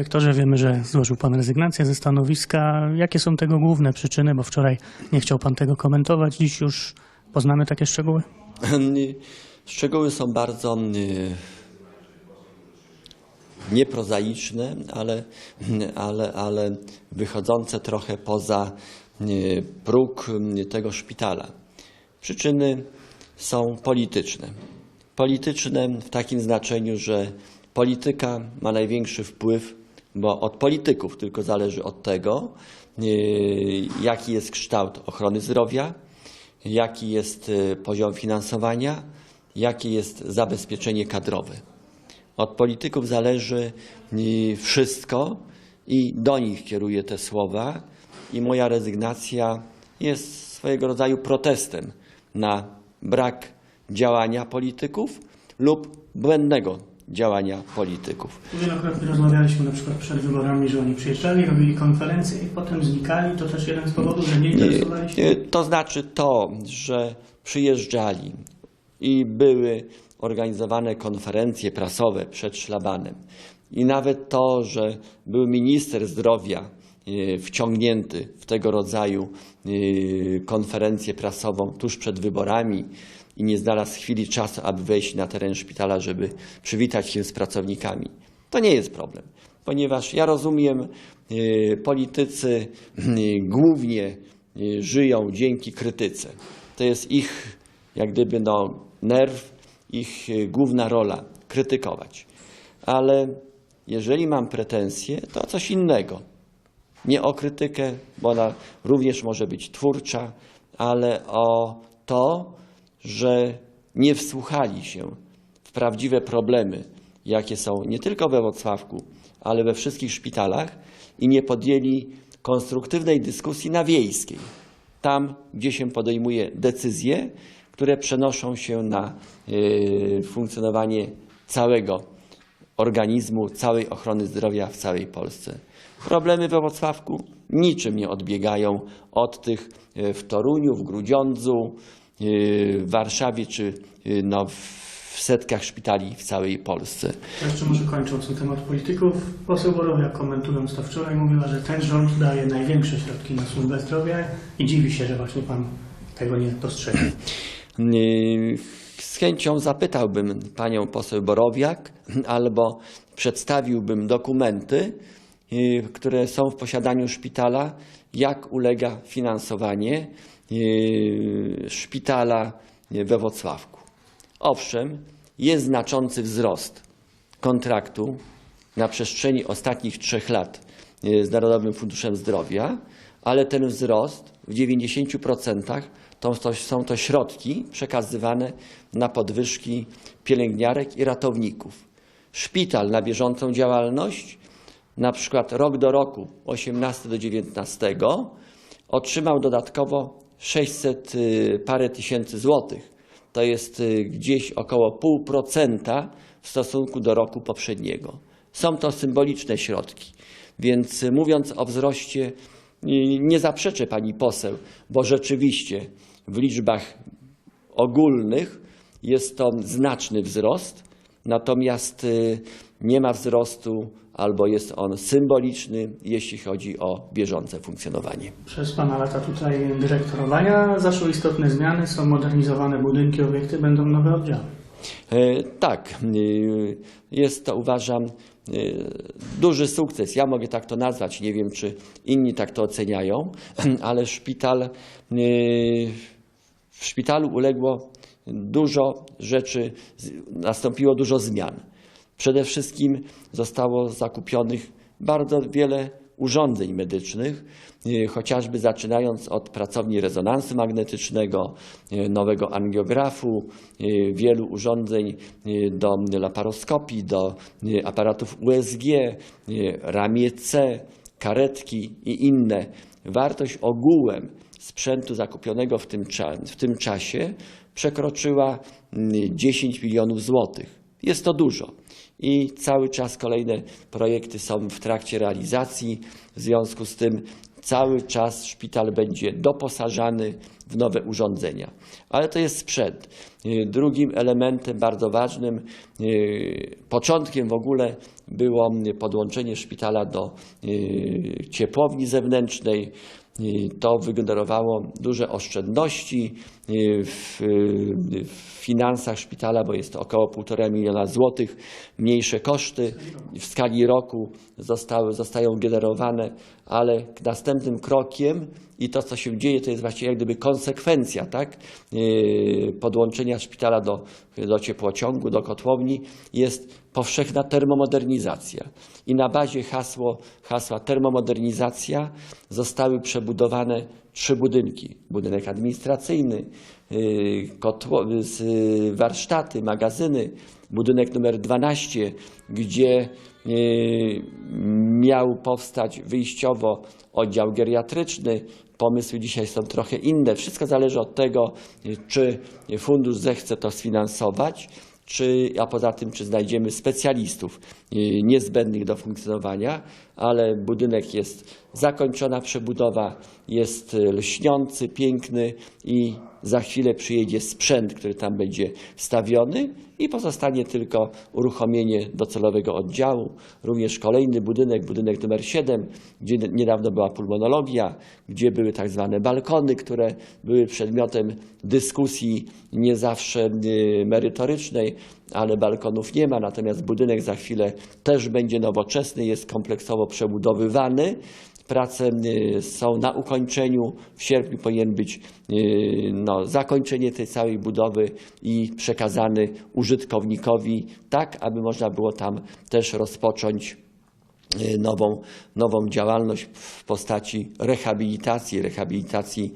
Dyrektorze, wiemy, że złożył Pan rezygnację ze stanowiska. Jakie są tego główne przyczyny? Bo wczoraj nie chciał Pan tego komentować. Dziś już poznamy takie szczegóły. Szczegóły są bardzo nieprozaiczne, ale, ale, ale wychodzące trochę poza próg tego szpitala. Przyczyny są polityczne. Polityczne w takim znaczeniu, że polityka ma największy wpływ, bo od polityków tylko zależy od tego, y, jaki jest kształt ochrony zdrowia, jaki jest y, poziom finansowania, jakie jest zabezpieczenie kadrowe. Od polityków zależy y, wszystko i do nich kieruję te słowa i moja rezygnacja jest swojego rodzaju protestem na brak działania polityków lub błędnego działania polityków. Wielokrotnie rozmawialiśmy na przykład przed wyborami, że oni przyjeżdżali, robili konferencje i potem znikali. To też jeden z powodów, że nie interesowali się. Y, To znaczy to, że przyjeżdżali i były organizowane konferencje prasowe przed szlabanem i nawet to, że był minister zdrowia y, wciągnięty w tego rodzaju y, konferencję prasową tuż przed wyborami i nie znalazł chwili czasu, aby wejść na teren szpitala, żeby przywitać się z pracownikami. To nie jest problem, ponieważ ja rozumiem, y, politycy y, głównie y, żyją dzięki krytyce. To jest ich, jak gdyby, no, nerw, ich główna rola krytykować. Ale jeżeli mam pretensje, to coś innego. Nie o krytykę, bo ona również może być twórcza, ale o to, że nie wsłuchali się w prawdziwe problemy, jakie są nie tylko we Wrocławku, ale we wszystkich szpitalach i nie podjęli konstruktywnej dyskusji na wiejskiej, tam gdzie się podejmuje decyzje, które przenoszą się na y, funkcjonowanie całego organizmu, całej ochrony zdrowia w całej Polsce. Problemy we Wrocławku niczym nie odbiegają od tych y, w Toruniu, w Grudziądzu, w Warszawie czy y, no, w setkach szpitali w całej Polsce. To Jeszcze może kończąc na temat polityków. Poseł Borowiak komentując to wczoraj mówiła, że ten rząd daje największe środki na służbę zdrowia i dziwi się, że właśnie Pan tego nie dostrzega. Y, Z chęcią zapytałbym panią poseł Borowiak albo przedstawiłbym dokumenty, y, które są w posiadaniu szpitala, jak ulega finansowanie y, szpitala we Wrocławku. Owszem, jest znaczący wzrost kontraktu na przestrzeni ostatnich trzech lat y, z Narodowym Funduszem Zdrowia, ale ten wzrost w 90% to, to są to środki przekazywane na podwyżki pielęgniarek i ratowników. Szpital na bieżącą działalność, na przykład rok do roku, 18 do 19, otrzymał dodatkowo 600 y, parę tysięcy złotych. To jest y, gdzieś około 0,5% w stosunku do roku poprzedniego. Są to symboliczne środki. Więc y, mówiąc o wzroście, nie zaprzeczę pani poseł, bo rzeczywiście w liczbach ogólnych jest to znaczny wzrost, natomiast y, nie ma wzrostu albo jest on symboliczny, jeśli chodzi o bieżące funkcjonowanie. Przez Pana lata tutaj dyrektorowania zaszły istotne zmiany, są modernizowane budynki, obiekty, będą nowe oddziały. E, Tak, y, jest to uważam y, duży sukces. Ja mogę tak to nazwać, nie wiem czy inni tak to oceniają, ale szpital, w szpitalu uległo dużo rzeczy, nastąpiło dużo zmian. Przede wszystkim zostało zakupionych bardzo wiele urządzeń medycznych, y, chociażby zaczynając od pracowni rezonansu magnetycznego, y, nowego angiografu, y, wielu urządzeń do laparoskopii, do aparatów USG, ramię C, karetki i inne. Wartość ogółem sprzętu zakupionego w tym, w tym czasie przekroczyła mm, 10 milionów złotych. Jest to dużo i cały czas kolejne projekty są w trakcie realizacji. W związku z tym cały czas szpital będzie doposażany w nowe urządzenia. Ale to jest sprzęt. Y, Drugim elementem bardzo ważnym, y, początkiem w ogóle było y, podłączenie szpitala do y, ciepłowni zewnętrznej. Y, To wygenerowało duże oszczędności y, w, y, w finansach szpitala, bo jest to około 1,5 miliona złotych, mniejsze koszty w skali roku zostały, zostają generowane, ale następnym krokiem i to, co się dzieje, to jest właściwie jak gdyby konsekwencja tak? Yy, podłączenia szpitala do, do ciepłociągu, do kotłowni, jest powszechna termomodernizacja. I na bazie hasło, hasła termomodernizacja zostały przebudowane trzy budynki. Budynek administracyjny, yy, kotło, z, yy, warsztaty, magazyny, budynek numer 12, gdzie miał powstać wyjściowo oddział geriatryczny. Pomysły dzisiaj są trochę inne. Wszystko zależy od tego, czy fundusz zechce to sfinansować, czy, a poza tym, czy znajdziemy specjalistów yy, niezbędnych do funkcjonowania, ale budynek jest zakończona przebudowa, jest yy, lśniący, piękny i za chwilę przyjedzie sprzęt, który tam będzie wstawiony i pozostanie tylko uruchomienie docelowego oddziału. Również kolejny budynek, budynek numer 7, gdzie niedawno była pulmonologia, gdzie były tak zwane balkony, które były przedmiotem dyskusji nie zawsze y, merytorycznej, ale balkonów nie ma, natomiast budynek za chwilę też będzie nowoczesny, jest kompleksowo przebudowywany. Prace y, są na ukończeniu. W sierpniu powinien być y, no, zakończenie tej całej budowy i przekazany użytkownikowi, tak aby można było tam też rozpocząć y, nową, nową działalność w postaci rehabilitacji, rehabilitacji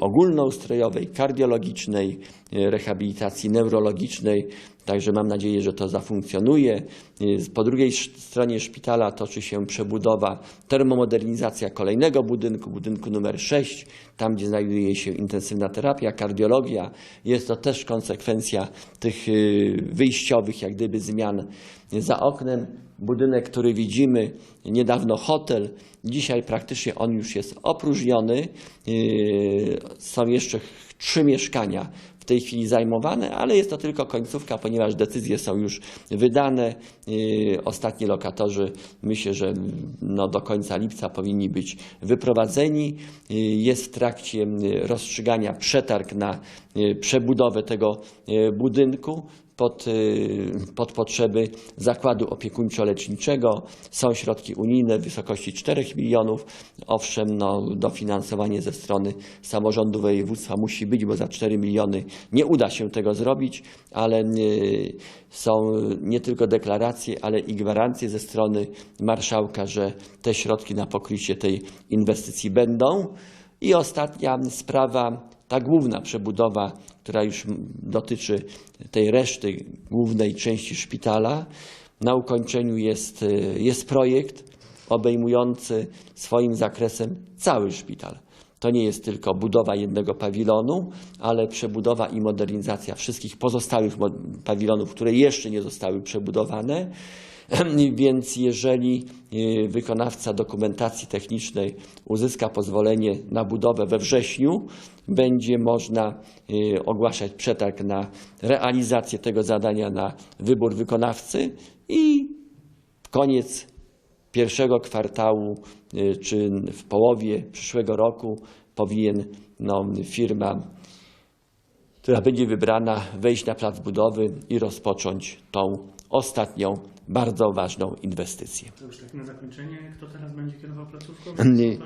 ogólnoustrojowej, kardiologicznej, rehabilitacji neurologicznej. Także mam nadzieję, że to zafunkcjonuje. Y, Po drugiej stronie szpitala toczy się przebudowa, termomodernizacja kolejnego budynku, budynku numer 6, tam gdzie znajduje się intensywna terapia, kardiologia. Jest to też konsekwencja tych y, wyjściowych jak gdyby zmian za oknem. Budynek, który widzimy, niedawno hotel, dzisiaj praktycznie on już jest opróżniony. Yy, Są jeszcze trzy mieszkania tej chwili zajmowane, ale jest to tylko końcówka, ponieważ decyzje są już wydane. Yy, Ostatni lokatorzy myślę, że no, do końca lipca powinni być wyprowadzeni. Yy, Jest w trakcie yy, rozstrzygania przetarg na przebudowę tego budynku pod, y, pod potrzeby zakładu opiekuńczo-leczniczego. Są środki unijne w wysokości 4 milionów. Owszem, no, dofinansowanie ze strony samorządu województwa musi być, bo za 4 miliony nie uda się tego zrobić, ale y, są nie tylko deklaracje, ale i gwarancje ze strony marszałka, że te środki na pokrycie tej inwestycji będą. I ostatnia sprawa, ta główna przebudowa, która już dotyczy tej reszty głównej części szpitala. Na ukończeniu jest, y, jest projekt obejmujący swoim zakresem cały szpital. To nie jest tylko budowa jednego pawilonu, ale przebudowa i modernizacja wszystkich pozostałych pawilonów, które jeszcze nie zostały przebudowane. Więc jeżeli y, wykonawca dokumentacji technicznej uzyska pozwolenie na budowę we wrześniu, będzie można y, ogłaszać przetarg na realizację tego zadania, na wybór wykonawcy i koniec pierwszego kwartału y, czy w połowie przyszłego roku powinien no, firma, która będzie wybrana, wejść na plac budowy i rozpocząć tą ostatnią, bardzo ważną inwestycję. To już tak na zakończenie, kto teraz będzie kierował placówką?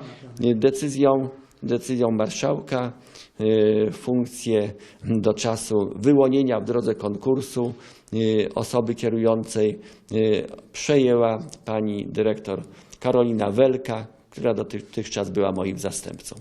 Decyzją, decyzją marszałka y, funkcję do czasu wyłonienia w drodze konkursu y, osoby kierującej y, przejęła pani dyrektor Karolina Welka, która dotychczas była moim zastępcą.